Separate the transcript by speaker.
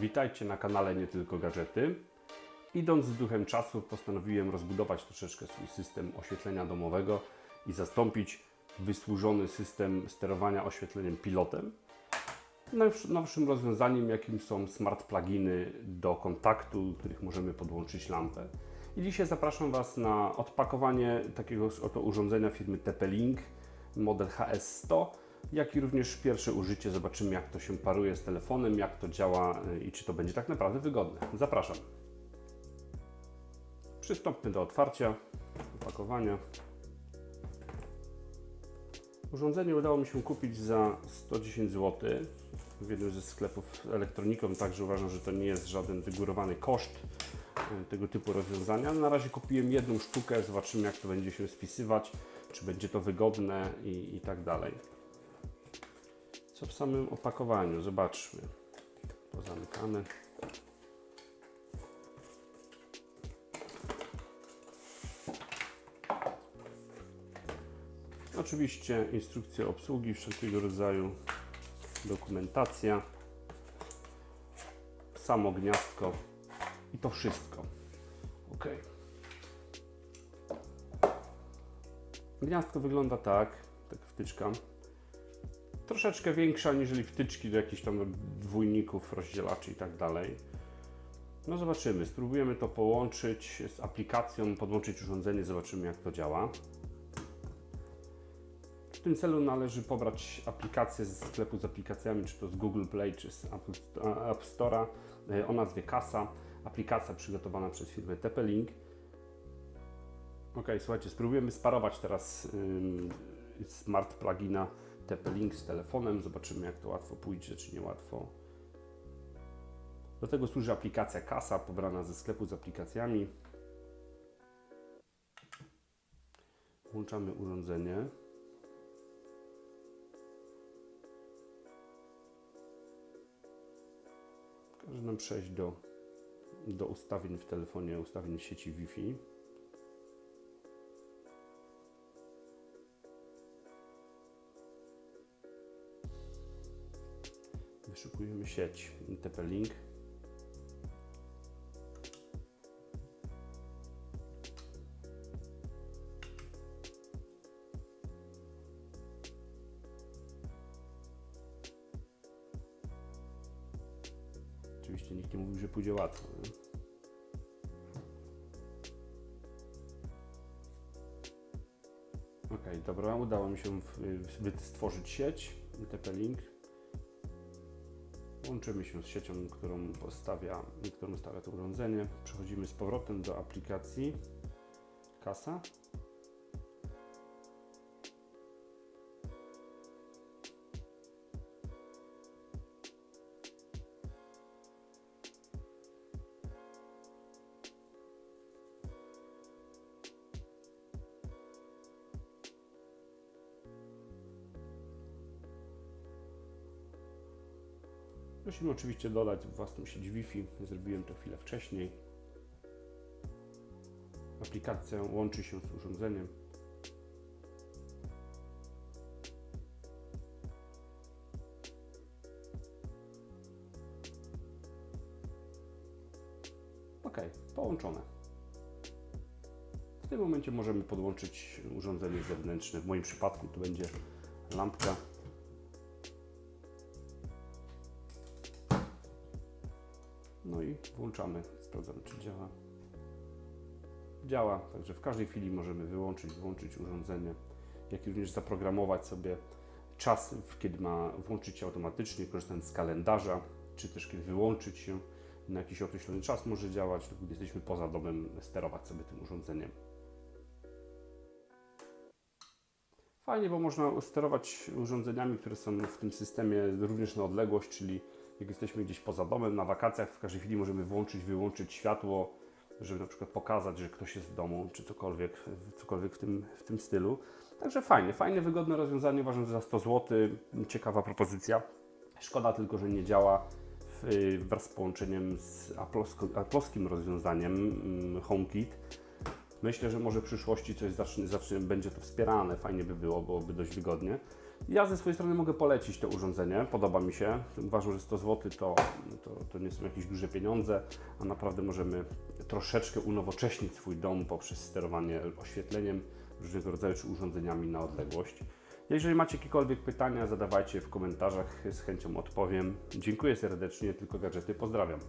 Speaker 1: Witajcie na kanale Nie Tylko Gadżety. Idąc z duchem czasu, postanowiłem rozbudować troszeczkę swój system oświetlenia domowego i zastąpić wysłużony system sterowania oświetleniem pilotem nowsz- nowszym rozwiązaniem, jakim są smart pluginy do kontaktu, których możemy podłączyć lampę. I dzisiaj zapraszam Was na odpakowanie takiego oto urządzenia firmy TP-Link, model HS100, jak i również pierwsze użycie. Zobaczymy, jak to się paruje z telefonem, jak to działa y, i czy to będzie tak naprawdę wygodne. Zapraszam. Przystąpmy do otwarcia, opakowania. Urządzenie udało mi się kupić za 110 zł w jednym ze sklepów elektroniką, także uważam, że to nie jest żaden wygórowany koszt e, tego typu rozwiązania. Na razie kupiłem jedną sztukę, zobaczymy jak to będzie się spisywać, czy będzie to wygodne i, i tak dalej. Co w samym opakowaniu? Zobaczmy. Pozamykane. Oczywiście instrukcja obsługi wszelkiego rodzaju, dokumentacja, samo gniazdko i to wszystko. Ok. Gniazdko wygląda tak, tak wtyczka. Troszeczkę większa niż wtyczki do jakichś tam dwójników, rozdzielaczy i tak dalej. No zobaczymy, spróbujemy to połączyć z aplikacją, podłączyć urządzenie, zobaczymy jak to działa. W tym celu należy pobrać aplikację ze sklepu z aplikacjami, czy to z Google Play, czy z App Store'a e, o nazwie Kasa. Aplikacja przygotowana przez firmę TP-Link. Ok, słuchajcie, spróbujemy sparować teraz smart plugina TP-Link z telefonem. Zobaczymy, jak to łatwo pójdzie, czy niełatwo. Do tego służy aplikacja Kasa, pobrana ze sklepu z aplikacjami. Włączamy urządzenie. Każe nam przejść do, do ustawień w telefonie, ustawień sieci Wi-Fi. Wyszukujemy sieć TP-Link. Oczywiście nikt nie mówił, że pójdzie łatwo. Nie? Ok, dobra, udało mi się stworzyć sieć TP-Link. Łączymy się z siecią, którą postawia, którą stawia to urządzenie. Przechodzimy z powrotem do aplikacji Kasa. Musimy oczywiście dodać własną sieć Wi-Fi. Zrobiłem to chwilę wcześniej. Aplikacja łączy się z urządzeniem. Ok, połączone. W tym momencie możemy podłączyć urządzenie zewnętrzne. W moim przypadku to będzie lampka No i włączamy, sprawdzamy czy działa. Działa, także w każdej chwili możemy wyłączyć, włączyć urządzenie, jak również zaprogramować sobie czas, kiedy ma włączyć się automatycznie, korzystając z kalendarza, czy też kiedy wyłączyć się na jakiś określony czas może działać, lub gdy jesteśmy poza domem, sterować sobie tym urządzeniem. Fajnie, bo można sterować urządzeniami, które są w tym systemie również na odległość, czyli jak jesteśmy gdzieś poza domem, na wakacjach, w każdej chwili możemy włączyć, wyłączyć światło, żeby na przykład pokazać, że ktoś jest w domu, czy cokolwiek, cokolwiek w, tym, w tym stylu. Także fajnie, fajne, wygodne rozwiązanie, uważam, za 100 zł, ciekawa propozycja. Szkoda tylko, że nie działa w, wraz z połączeniem z aplowskim rozwiązaniem mm, HomeKit. Myślę, że może w przyszłości coś zacznie, zacznie, będzie to wspierane, fajnie by było, byłoby dość wygodnie. Ja ze swojej strony mogę polecić to urządzenie, podoba mi się. Uważam, że 100 zł to, to, to nie są jakieś duże pieniądze, a naprawdę możemy troszeczkę unowocześnić swój dom poprzez sterowanie oświetleniem różnego rodzaju czy urządzeniami na odległość. Jeżeli macie jakiekolwiek pytania, zadawajcie w komentarzach, z chęcią odpowiem. Dziękuję serdecznie, tylko gadżety, pozdrawiam.